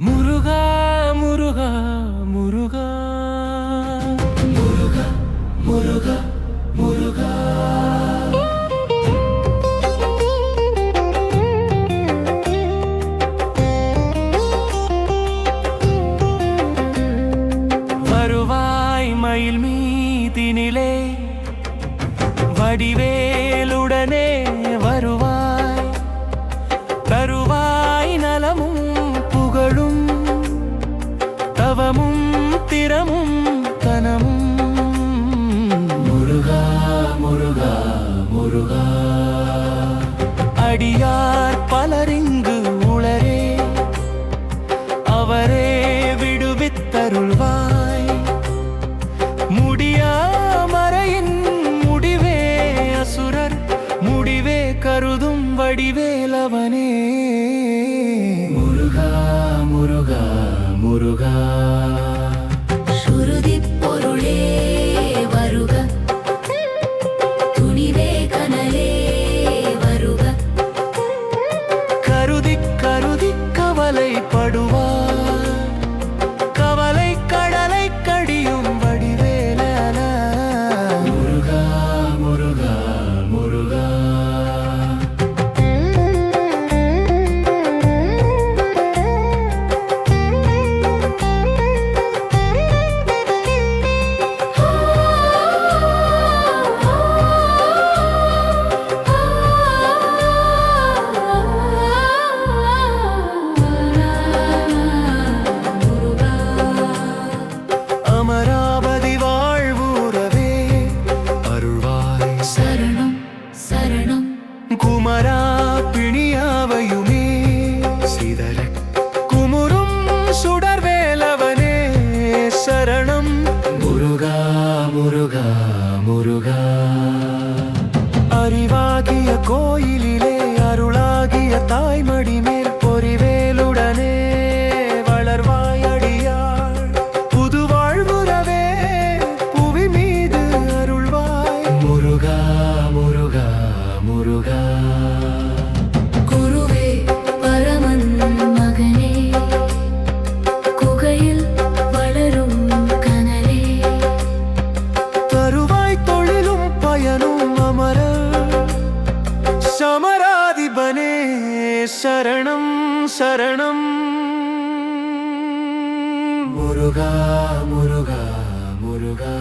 முருகா முருகா முருகா. முருகா முருகா முருகா. மயில் மீதினிலே வடிவேலுடனே அடியார் பலரிங்கு உளரே. அவரே விடுவித்தருள்வாய். முடியாமறையின் முடிவே அசுரர். முடிவே கருதும் வடிவேலவனே முருகா முருகா முருகா. அறிவாகிய கோயிலிலே அருளாகிய தாய்மடி சரணம் சரணம். முருகா முருகா முருகா.